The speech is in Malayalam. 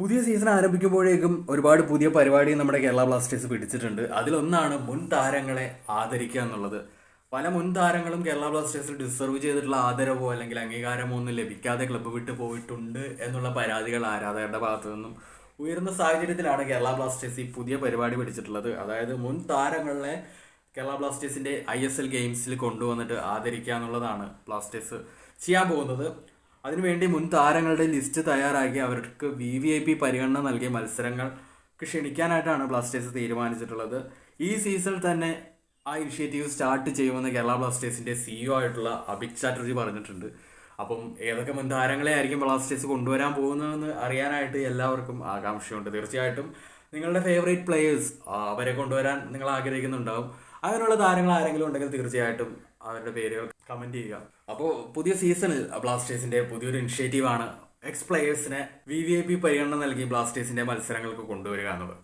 പുതിയ സീസൺ ആരംഭിക്കുമ്പോഴേക്കും ഒരുപാട് പുതിയ പരിപാടി നമ്മുടെ കേരള ബ്ലാസ്റ്റേഴ്സ് പിടിച്ചിട്ടുണ്ട്. അതിലൊന്നാണ് മുൻ താരങ്ങളെ ആദരിക്കുക എന്നുള്ളത്. പല മുൻ താരങ്ങളും കേരള ബ്ലാസ്റ്റേഴ്സിൽ ഡിസർവ് ചെയ്തിട്ടുള്ള ആദരവോ അല്ലെങ്കിൽ അംഗീകാരമോ ഒന്നും ലഭിക്കാതെ ക്ലബ്ബ് വിട്ടു പോയിട്ടുണ്ട് എന്നുള്ള പരാതികൾ ആരാധകരുടെ ഭാഗത്തു നിന്നും ഉയർന്ന സാഹചര്യത്തിലാണ് കേരള ബ്ലാസ്റ്റേഴ്സ് ഈ പുതിയ പരിപാടി പിടിച്ചിട്ടുള്ളത്. അതായത് മുൻ താരങ്ങളെ കേരള ബ്ലാസ്റ്റേഴ്സിന്റെ ഐ എസ് എൽ ഗെയിംസിൽ കൊണ്ടുവന്നിട്ട് ആദരിക്കുക എന്നുള്ളതാണ് ബ്ലാസ്റ്റേഴ്സ് ചെയ്യാൻ പോകുന്നത്. അതിനുവേണ്ടി മുൻ താരങ്ങളുടെ ലിസ്റ്റ് തയ്യാറാക്കി അവർക്ക് വി വി ഐ പി പരിഗണന നൽകിയ മത്സരങ്ങൾക്ക് ക്ഷണിക്കാനായിട്ടാണ് ബ്ലാസ്റ്റേഴ്സ് തീരുമാനിച്ചിട്ടുള്ളത്. ഈ സീസണിൽ തന്നെ ആ ഇനിഷ്യേറ്റീവ് സ്റ്റാർട്ട് ചെയ്യുമെന്ന് കേരള ബ്ലാസ്റ്റേഴ്സിന്റെ സിഇഒ ആയിട്ടുള്ള അഭിക് ചാറ്റർജി പറഞ്ഞിട്ടുണ്ട്. അപ്പം ഏതൊക്കെ മുൻ താരങ്ങളെ ആയിരിക്കും ബ്ലാസ്റ്റേഴ്സ് കൊണ്ടുവരാൻ പോകുന്നതെന്ന് അറിയാനായിട്ട് എല്ലാവർക്കും ആകാംക്ഷയുണ്ട്. തീർച്ചയായിട്ടും നിങ്ങളുടെ ഫേവറേറ്റ് പ്ലേയേഴ്സ് അവരെ കൊണ്ടുവരാൻ നിങ്ങൾ ആഗ്രഹിക്കുന്നുണ്ടാവും. അങ്ങനെയുള്ള താരങ്ങൾ ആരെങ്കിലും ഉണ്ടെങ്കിൽ തീർച്ചയായിട്ടും അവരുടെ പേരുകൾ കമന്റ് ചെയ്യുക. അപ്പോൾ പുതിയ സീസണിൽ ബ്ലാസ്റ്റേഴ്സിന്റെ പുതിയൊരു ഇനിഷ്യേറ്റീവാണ് എക്സ് പ്ലേയേഴ്സിനെ വി വി ഐ പി പരിഗണന നൽകി ബ്ലാസ്റ്റേഴ്സിന്റെ മത്സരങ്ങൾക്ക് കൊണ്ടുവരിക എന്നത്